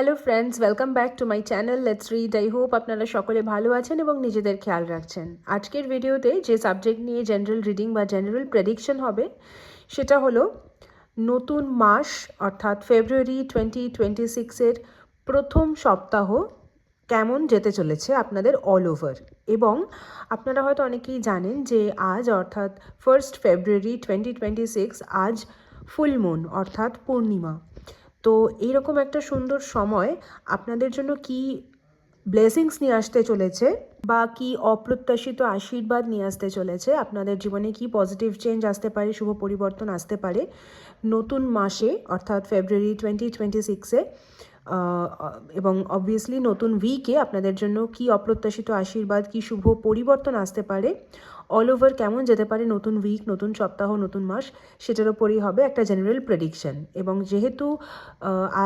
Hello friends welcome back to my channel let's read I hope আপনারা সকলে ভালো আছেন এবং নিজেদের খেয়াল রাখছেন। আজকের ভিডিওতে যে সাবজেক্ট নিয়ে জেনারেল রিডিং বা জেনারেল প্রেডিকশন হবে, সেটা হলো নতুন মাস, অর্থাৎ ফেব্রুয়ারি টোয়েন্টি টোয়েন্টি সিক্সের প্রথম সপ্তাহ কেমন যেতে চলেছে আপনাদের অল ওভার এবং আপনারা হয়তো অনেকেই জানেন যে আজ, অর্থাৎ first February twenty twenty six আজ ফুলমুন অর্থাৎ পূর্ণিমা। তো এইরকম একটা সুন্দর সময় আপনাদের জন্য কি ব্লেসিংস নিয়ে আসতে চলেছে বা কি অপ্রত্যাশিত আশীর্বাদ নিয়ে আসতে চলেছে? আপনাদের জীবনে কি পজিটিভ চেঞ্জ আসতে পারে, শুভ পরিবর্তন আসতে পারে? নতুন মাসে, অর্থাৎ ফেব্রুয়ারি টোয়েন্টি টোয়েন্টি সিক্সে এবং অবভিয়াসলি নতুন উইকে আপনাদের জন্য কি অপ্রত্যাশিত আশীর্বাদ, কি শুভ পরিবর্তন আসতে পারে? অল ওভার কেমন যেতে পারে নতুন উইক নতুন সপ্তাহ, নতুন মাস? সেটার ওপরই হবে একটা জেনারেল প্রেডিকশন এবং যেহেতু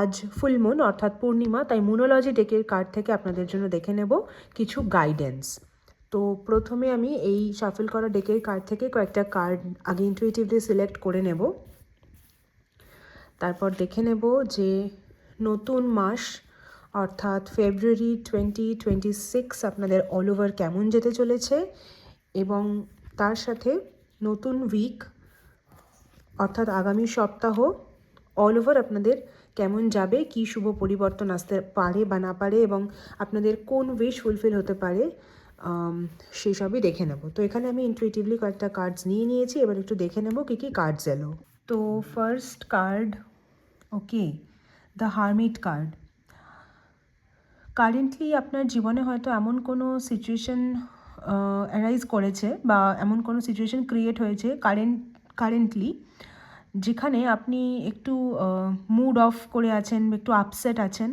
আজ ফুল মুন অর্থাৎ পূর্ণিমা, তাই মুনোলজি ডেকের কার্ড থেকে আপনাদের জন্য দেখে নেব কিছু গাইডেন্স তো প্রথমে আমি এই শাফল করা ডেকের কার্ড থেকে কয়েকটা কার্ড আগে ইনটুইটিভলি সিলেক্ট করে নেব। তারপর দেখে নেব যে নতুন মাস, অর্থাৎ ফেব্রুয়ারি টোয়েন্টি টোয়েন্টি সিক্স আপনাদের অল ওভার কেমন যেতে চলেছে এবং তার সাথে নতুন উইক অর্থাৎ আগামী সপ্তাহ অল ওভার আপনাদের কেমন যাবে, কি শুভ পরিবর্তন আসতে পারে বা না পারে এবং আপনাদের কোন উইশ ফুলফিল হতে পারে সেই সবই দেখে নেব। তো এখানে আমি ইনটুইটিভলি কয়েকটা কার্ডস নিয়ে নিয়েছি, এবার একটু দেখে নেব কী কী কার্ডস এলো। তো first card okay the hermit card currently আপনার জীবনে হয়তো এমন কোনো সিচুয়েশন অ্যারাইজ করেছে বা এমন কোনো সিচুয়েশন ক্রিয়েট হয়েছে কারেন্ট কারেন্টলি যেখানে আপনি একটু মুড অফ করে আছেন একটু আপসেট আছেন।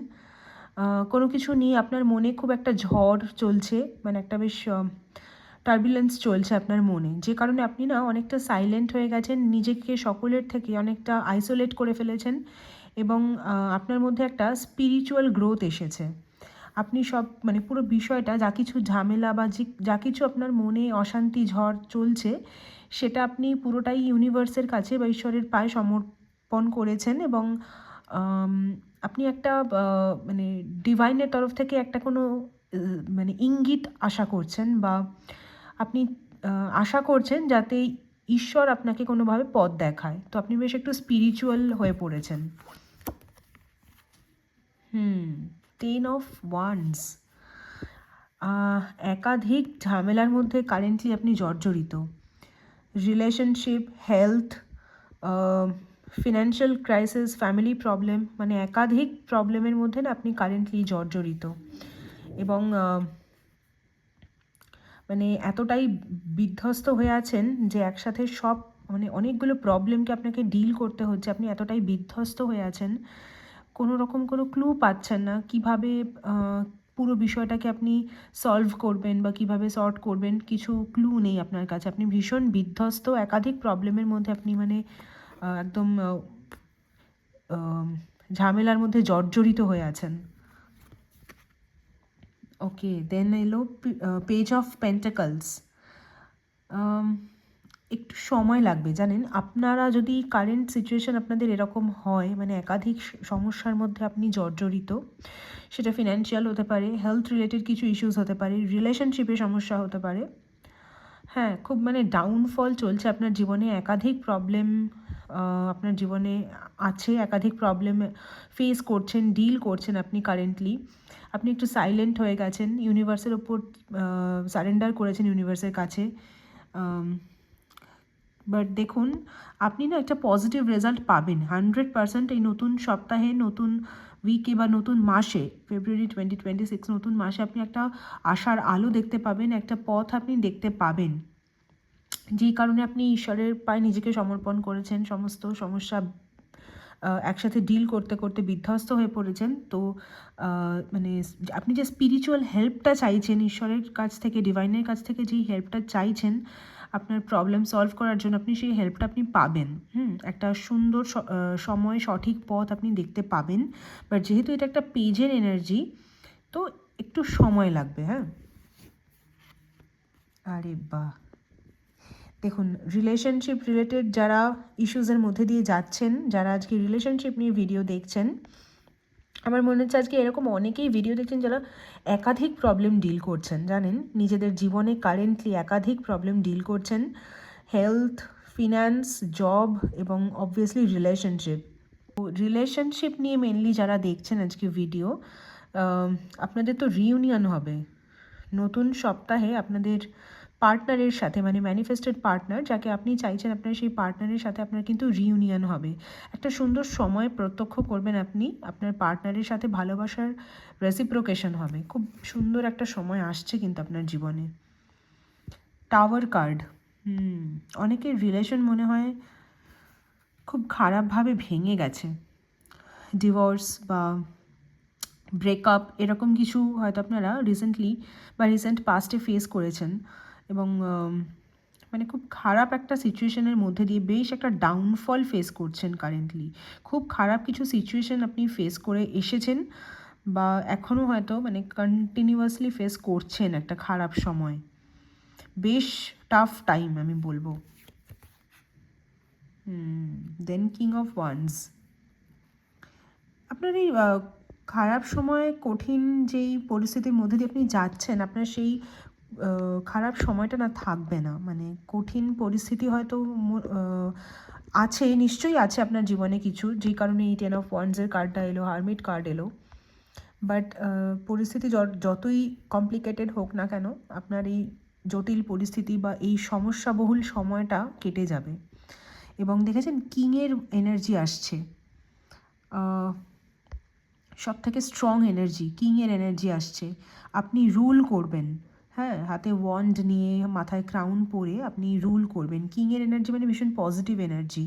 কোনো কিছু নিয়ে আপনার মনে খুব একটা ঝড় চলছে মানে একটা বেশ টার্বুলেন্স চলছে আপনার মনে। যে কারণে আপনি না অনেকটা সাইলেন্ট হয়ে গেছেন, নিজেকে সকলের থেকে অনেকটা আইসোলেট করে ফেলেছেন। এবং আপনার মধ্যে একটা স্পিরিচুয়াল গ্রোথ এসেছে। আপনি সব মানে পুরো বিষয়টা, যা কিছু ঝামেলা বা যা কিছু আপনার মনে অশান্তি, ঝড় চলছে, সেটা আপনি পুরোটাই ইউনিভার্সের কাছে বা ঈশ্বরের পায়ে সমর্পণ করেছেন এবং আপনি একটা মানে ডিভাইনের তরফ থেকে একটা কোনো মানে ইঙ্গিত আশা করছেন বা আপনি আশা করছেন যাতে ঈশ্বর আপনাকে কোনোভাবে পথ দেখায়। তো আপনি বেশ একটু স্পিরিচুয়াল হয়ে পড়েছেন। হুম টেন অফ ওয়ান্স একাধিক ঝামেলার মধ্যে কারেন্টলি আপনি জর্জরিত। Relationship health financial crisis family problem মানে একাধিক প্রবলেমের মধ্যে না আপনি কারেন্টলি জর্জরিত। এবং মানে এতটাই বিধ্বস্ত হয়ে আছেন যে একসাথে সব মানে অনেকগুলো প্রবলেমকে আপনাকে ডিল করতে হচ্ছে, আপনি এতটাই বিধ্বস্ত হয়ে আছেন কোনো রকম কোনো ক্লু পাচ্ছেন না কীভাবে পুরো বিষয়টাকে আপনি সলভ করবেন বা কীভাবে সর্ট করবেন, কিছু ক্লু নেই আপনার কাছে। আপনি ভীষণ বিধ্বস্ত, একাধিক প্রবলেমের মধ্যে আপনি মানে একদম ঝামেলার মধ্যে জর্জরিত হয়ে আছেন। ওকে দেন এলো পেজ অফ পেন্টাকলস একটু সময় লাগবে, জানেন? আপনারা যদি কারেন্ট সিচুয়েশন আপনাদের এরকম হয় মানে একাধিক সমস্যার মধ্যে আপনি জর্জরিত, সেটা ফিনান্সিয়াল হতে পারে হেলথ রিলেটেড কিছু ইস্যুস হতে পারে রিলেশনশিপে সমস্যা হতে পারে হ্যাঁ খুব মানে ডাউনফল চলছে আপনার জীবনে, একাধিক প্রবলেম আপনার জীবনে আছে, একাধিক প্রবলেম ফেস করছেন ডিল করছেন আপনি কারেন্টলি আপনি একটু সাইলেন্ট হয়ে গেছেন ইউনিভার্সের ওপর সারেন্ডার করেছেন ইউনিভার্সের কাছে বাট দেখুন, আপনি না একটা পজিটিভ রেজাল্ট পাবেন। হান্ড্রেড পার্সেন্ট এই নতুন সপ্তাহে, নতুন উইকে বা নতুন মাসে ফেব্রুয়ারি টোয়েন্টি টোয়েন্টি সিক্স নতুন মাসে আপনি একটা আশার আলো দেখতে পাবেন, একটা পথ আপনি দেখতে পাবেন। যেই কারণে আপনি ঈশ্বরের পায়ে নিজেকে সমর্পণ করেছেন, সমস্ত সমস্যা একসাথে ডিল করতে করতে বিধ্বস্ত হয়ে পড়েছেন। তো মানে আপনি যে স্পিরিচুয়াল হেল্পটা চাইছেন, ঈশ্বরের কাছ থেকে ডিভাইনের কাছ থেকে যেই হেল্পটা চাইছেন আপনার প্রবলেম সলভ করার জন্য আপনি সেই হেল্পটা আপনি পাবেন। হুম, একটা সুন্দর সময়, সঠিক পথ আপনি দেখতে পাবেন। বাট যেহেতু এটা একটা পেজের এনার্জি তো একটু সময় লাগবে হ্যাঁ? আরে বাহ! দেখুন রিলেশনশিপ রিলেটেড যারা ইস্যুসের মধ্যে দিয়ে যাচ্ছেন, যারা আজকে রিলেশনশিপ নিয়ে ভিডিও দেখছেন আমার মনে হচ্ছে আজকে এরকম অনেকেই ভিডিও দেখছেন যারা একাধিক প্রবলেম ডিল করছেন, জানেন? নিজেদের জীবনে কারেন্টলি একাধিক প্রবলেম ডিল করছেন। হেলথ ফিন্যান্স জব এবং অবভিয়াসলি রিলেশনশিপ রিলেশনশিপ নিয়ে মেনলি যারা দেখছেন আজকে ভিডিও আপনাদের তো রিউনিয়ন হবে। নতুন সপ্তাহে আপনাদের পার্টনারের সাথে মানে ম্যানিফেস্টেড পার্টনার যাকে আপনি চাইছেন আপনার সেই পার্টনারের সাথে আপনার কিন্তু রিউনিয়ন হবে। একটা সুন্দর সময় প্রত্যক্ষ করবেন আপনি, আপনার পার্টনারের সাথে ভালোবাসার রেসিপ্রোকেশন হবে। খুব সুন্দর একটা সময় আসছে কিন্তু আপনার জীবনে। টাওয়ার কার্ড হুম, অনেকের রিলেশন মনে হয় খুব খারাপভাবে ভেঙে গেছে। ডিভোর্স বা ব্রেকআপ এরকম কিছু হয়তো আপনারা রিসেন্টলি বা রিসেন্ট পাস্টে ফেস করেছেন। এবং মানে খুব খারাপ একটা সিচুয়েশনের মধ্যে দিয়ে বেশ একটা ডাউনফল ফেস করছেন কারেন্টলি খুব খারাপ কিছু সিচুয়েশন আপনি ফেস করে এসেছেন বা এখনও হয়তো মানে কন্টিনিউয়াসলি ফেস করছেন একটা খারাপ সময়। বেশ টাফ টাইম আমি বলব। দেন কিং অফ ওয়ান্স আপনার এই খারাপ সময়, কঠিন যেই পরিস্থিতির মধ্যে দিয়ে আপনি যাচ্ছেন, আপনার সেই খারাপ সময়টা না থাকবে না। মানে কঠিন পরিস্থিতি হয়তো আছে, নিশ্চয়ই আছে আপনার জীবনে কিছু। যেই কারণে এই টেন অফ ওয়ান্সের কার্ডটা এলো হারমিট কার্ড এলো। বাট পরিস্থিতি য- যতই কমপ্লিকেটেড হোক না কেন, আপনার এই জটিল পরিস্থিতি বা এই সমস্যাবহুল সময়টা কেটে যাবে। এবং দেখেছেন কিংয়ের এনার্জি আসছে। সব থেকে স্ট্রং এনার্জি কিংয়ের এনার্জি আসছে। আপনি রুল করবেন। হ্যাঁ হাতে ওয়ান্ড নিয়ে, মাথায় ক্রাউন পরে আপনি রুল করবেন। কিংয়ের এনার্জি মানে ভীষণ পজিটিভ এনার্জি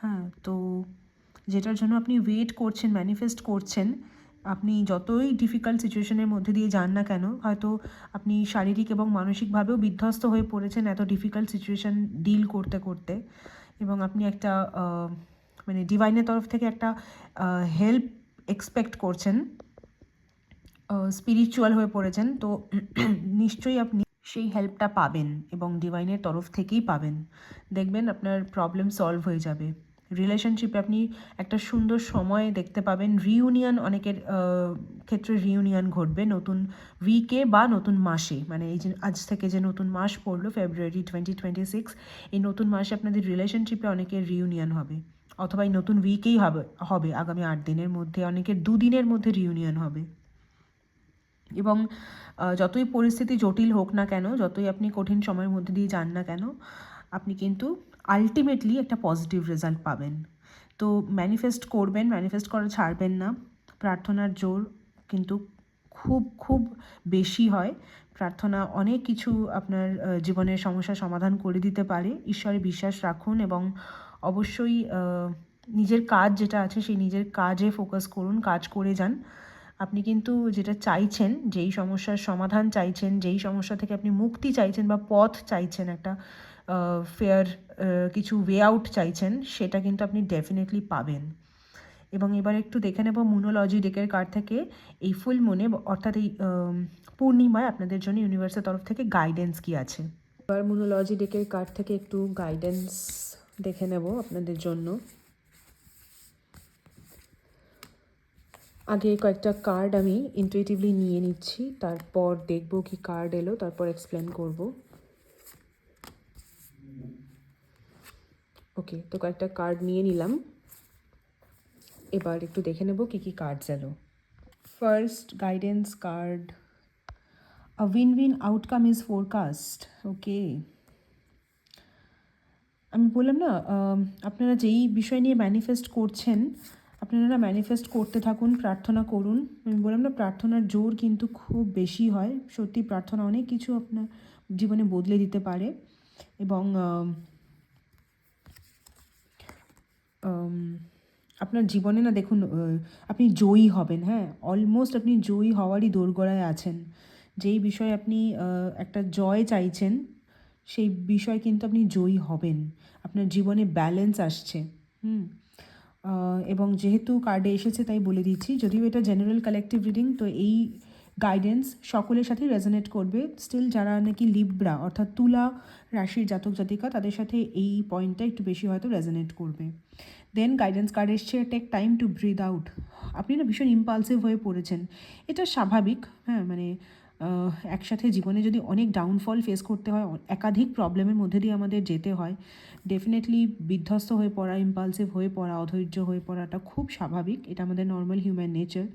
হ্যাঁ তো যেটার জন্য আপনি ওয়েট করছেন ম্যানিফেস্ট করছেন, আপনি যতই ডিফিকাল্ট সিচুয়েশনের মধ্যে দিয়ে যান না কেন, হয়তো আপনি শারীরিক এবং মানসিকভাবেও বিধ্বস্ত হয়ে পড়েছেন এত ডিফিকাল্ট সিচুয়েশন ডিল করতে করতে। এবং আপনি একটা মানে ডিভাইনের তরফ থেকে একটা হেল্প এক্সপেক্ট করছেন। স্পিরিচুয়াল হয়ে পড়েছেন, তো নিশ্চয়ই আপনি সেই হেল্পটা পাবেন এবং ডিভাইনের তরফ থেকেই পাবেন। দেখবেন আপনার প্রবলেম সলভ হয়ে যাবে। রিলেশনশিপে আপনি একটা সুন্দর সময় দেখতে পাবেন। রিউনিয়ন অনেকের ক্ষেত্রে রিউনিয়ন ঘটবে নতুন উইকে বা নতুন মাসে। মানে এই যে আজ থেকে যে নতুন মাস পড়ল ফেব্রুয়ারি টোয়েন্টি টোয়েন্টি সিক্স এই নতুন মাসে আপনাদের রিলেশনশিপে অনেকের রিউনিয়ন হবে। অথবা এই নতুন উইকেই হবে হবে। আগামী আট দিনের মধ্যে, অনেকের দুদিনের মধ্যে রিউনিয়ন হবে। এবং যতই পরিস্থিতি জটিল হোক না কেন, যতই আপনি কঠিন সময়ের মধ্যে দিয়ে যান না কেন, আপনি কিন্তু আলটিমেটলি একটা পজিটিভ রেজাল্ট পাবেন। তো ম্যানিফেস্ট করবেন ম্যানিফেস্ট করা ছাড়বেন না। প্রার্থনার জোর কিন্তু খুব খুব বেশি হয়। প্রার্থনা অনেক কিছু আপনার জীবনের সমস্যার সমাধান করে দিতে পারে। ঈশ্বরে বিশ্বাস রাখুন এবং অবশ্যই নিজের কাজ যেটা আছে, সেই নিজের কাজে ফোকাস করুন, কাজ করে যান। আপনি কিন্তু যেটা চাইছেন, যেই সমস্যার সমাধান চাইছেন, যেই সমস্যা থেকে আপনি মুক্তি চাইছেন বা পথ চাইছেন, একটা ফেয়ার কিছু ওয়ে আউট চাইছেন, সেটা কিন্তু আপনি ডেফিনেটলি পাবেন। এবং এবার একটু দেখে নেব মুনোলজি ডেকের কার্ড থেকে এই ফুল মনে, অর্থাৎ এই পূর্ণিমায় আপনাদের জন্য ইউনিভার্সের তরফ থেকে গাইডেন্স কি আছে? এবার মুনোলজি ডেকের কার্ড থেকে একটু গাইডেন্স দেখে নেব আপনাদের জন্য। আগে কয়েকটা কার্ড আমি ইন্টুইটিভলি নিয়ে নিচ্ছি, তারপর দেখব কি কার্ড এলো, তারপর এক্সপ্লেন করব। ওকে তো কয়েকটা কার্ড নিয়ে নিলাম। এবার একটু দেখে নেব কি কি কার্ডস এলো। First guidance card a win win outcome is forecast okay আমি বললাম না আপনারা যেই বিষয় নিয়ে ম্যানিফেস্ট করছেন আপনারা ম্যানিফেস্ট করতে থাকুন, প্রার্থনা করুন। আমি বললাম না, প্রার্থনার জোর কিন্তু খুব বেশি হয়। সত্যি প্রার্থনা অনেক কিছু আপনার জীবনে বদলে দিতে পারে। এবং আপনার জীবনে না দেখুন আপনি জয়ী হবেন হ্যাঁ? অলমোস্ট আপনি জয়ী হওয়ারই দোরগোড়ায় আছেন। যেই বিষয়ে আপনি একটা জয় চাইছেন, সেই বিষয় কিন্তু আপনি জয়ী হবেন। আপনার জীবনে ব্যালেন্স আসছে। হুম? এবং যেহেতু কার্ডে এসেছে তাই বলে দিচ্ছি। যদিও এটা জেনারেল কালেকটিভ রিডিং তো এই গাইডেন্স সকলের সাথেই রেজনেট করবে। স্টিল যারা নাকি লিব্রা অর্থাৎ তুলা রাশির জাতক জাতিকা, তাদের সাথে এই পয়েন্টটা একটু বেশি হয়তো রেজনেট করবে। দেন গাইডেন্স কার্ড এসছে take time to breathe out আপনি না ভীষণ ইম্পালসিভ হয়ে পড়েছেন। এটা স্বাভাবিক হ্যাঁ মানে একসাথে জীবনে যদি অনেক ডাউনফল ফেস করতে হয় একাধিক প্রবলেমের মধ্যে দিয়ে আমাদের যেতে হয় ডেফিনেটলি বিধ্বস্ত হয়ে পড়া ইম্পালসিভ হয়ে পড়া, অধৈর্য হয়ে পড়াটা খুব স্বাভাবিক। এটা আমাদের নর্মাল হিউম্যান নেচার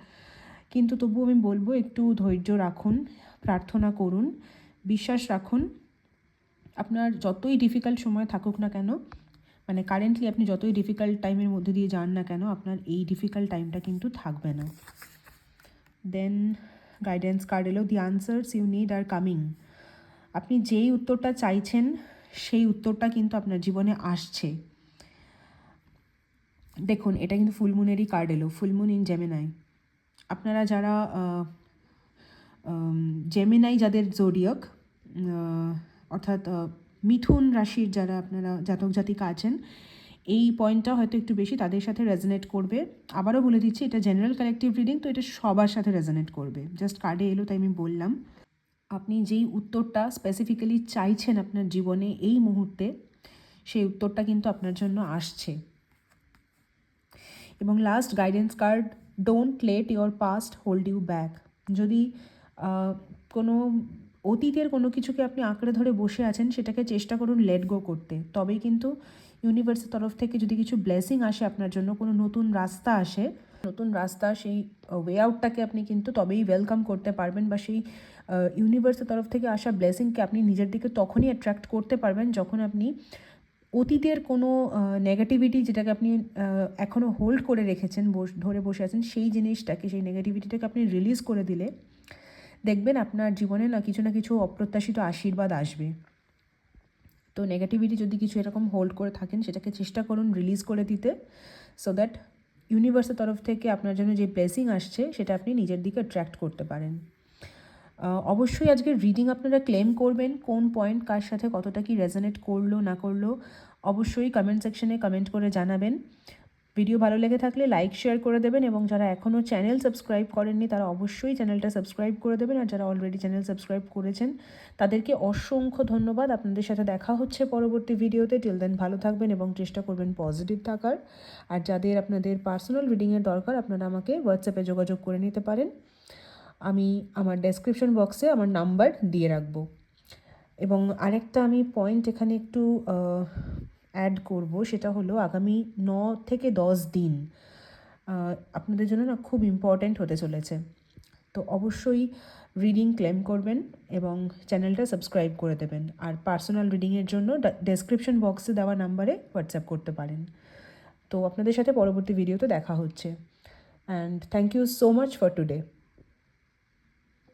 কিন্তু তবু আমি বলব, একটু ধৈর্য রাখুন, প্রার্থনা করুন, বিশ্বাস রাখুন। আপনার যতই ডিফিকাল্ট সময় থাকুক না কেন মানে কারেন্টলি আপনি যতই ডিফিকাল্ট টাইমের মধ্যে দিয়ে যান না কেন, আপনার এই ডিফিকাল্ট টাইমটা কিন্তু থাকবে না। দেন গাইডেন্স কার্ড এলো the answers you need are coming আপনি যেই উত্তরটা চাইছেন, সেই উত্তরটা কিন্তু আপনার জীবনে আসছে। দেখুন, এটা কিন্তু ফুলমুনেরই কার্ড এলো ফুলমুন ইন জেমেনাই আপনারা যারা জেমিনাই যাদের জোডিয়ক অর্থাৎ মিথুন রাশির যারা আপনারা জাতক জাতিকা আছেন এই পয়েন্টটা হয়তো একটু বেশি তাদের সাথে রেজনেট করবে। আবারও বলে দিচ্ছি, এটা জেনারেল কালেকটিভ রিডিং তো এটা সবার সাথে রেজনেট করবে। জাস্ট কার্ডে এলো তাই আমি বললাম। আপনি যেই উত্তরটা স্পেসিফিক্যালি চাইছেন আপনার জীবনে এই মুহূর্তে, সেই উত্তরটা কিন্তু আপনার জন্য আসছে। এবং last guidance card don't let your past hold you back যদি কোনো অতীতের কোনো কিছুকে আপনি আঁকড়ে ধরে বসে আছেন, সেটাকে চেষ্টা করুন লেট গো করতে। তবেই কিন্তু ইউনিভার্সের তরফ থেকে যদি কিছু ব্লেসিং আসে আপনার জন্য, কোনো নতুন রাস্তা আসে, নতুন রাস্তা, সেই ওয়ে আউটটাকে আপনি কিন্তু তবেই ওয়েলকাম করতে পারবেন বা সেই ইউনিভার্সের তরফ থেকে আসা ব্লেসিংকে আপনি নিজের দিকে তখনই অ্যাট্রাক্ট করতে পারবেন যখন আপনি অতীতের কোনো নেগেটিভিটি যেটাকে আপনি এখনও হোল্ড করে রেখেছেন ধরে বসে আছেন, সেই জিনিসটাকে, সেই নেগেটিভিটিটাকে আপনি রিলিজ করে দিলে দেখবেন আপনার জীবনে না কিছু না কিছু অপ্রত্যাশিত আশীর্বাদ আসবে। তো নেগেটিভিটি যদি কিছু এরকম হোল্ড করে থাকেন, সেটাকে চেষ্টা করুন রিলিজ করে দিতে সো দ্যাট ইউনিভার্সের তরফ থেকে আপনার জন্য যে ব্লেসিং আসছে, সেটা আপনি নিজের দিকে অ্যাট্রাক্ট করতে পারেন। অবশ্যই আজকের রিডিং আপনারা ক্লেম করবেন, কোন পয়েন্ট কার সাথে কতটা কি রেজনেট করল, না করল, অবশ্যই কমেন্ট সেকশনে কমেন্ট করে জানাবেন। ভিডিও ভালো লেগে থাকলে লাইক শেয়ার করে দেবেন এবং যারা এখনও চ্যানেল সাবস্ক্রাইব করেননি, তারা অবশ্যই চ্যানেলটা সাবস্ক্রাইব করে দেবেন আর যারা অলরেডি চ্যানেল সাবস্ক্রাইব করেছেন, তাদেরকে অসংখ্য ধন্যবাদ। আপনাদের সাথে দেখা হচ্ছে পরবর্তী ভিডিওতে। টিল দেন ভালো থাকবেন এবং চেষ্টা করবেন পজিটিভ থাকার। আর যাদের আপনাদের পার্সোনাল রিডিংয়ের দরকার, আপনারা আমাকে হোয়াটসঅ্যাপে যোগাযোগ করে নিতে পারেন। আমি আমার ডেসক্রিপশন বক্সে আমার নাম্বার দিয়ে রাখব। এবং আরেকটা আমি পয়েন্ট এখানে একটু অ্যাড করব সেটা হলো আগামী ন থেকে দশ দিন আপনাদের জন্য না খুব ইম্পর্ট্যান্ট হতে চলেছে। তো অবশ্যই রিডিং ক্লেম করবেন এবং চ্যানেলটা সাবস্ক্রাইব করে দেবেন। আর পার্সোনাল রিডিংয়ের জন্য ডেসক্রিপশন বক্সে দেওয়া নাম্বারে হোয়াটসঅ্যাপ করতে পারেন। তো আপনাদের সাথে পরবর্তী ভিডিওতে দেখা হচ্ছে। And thank you so much for today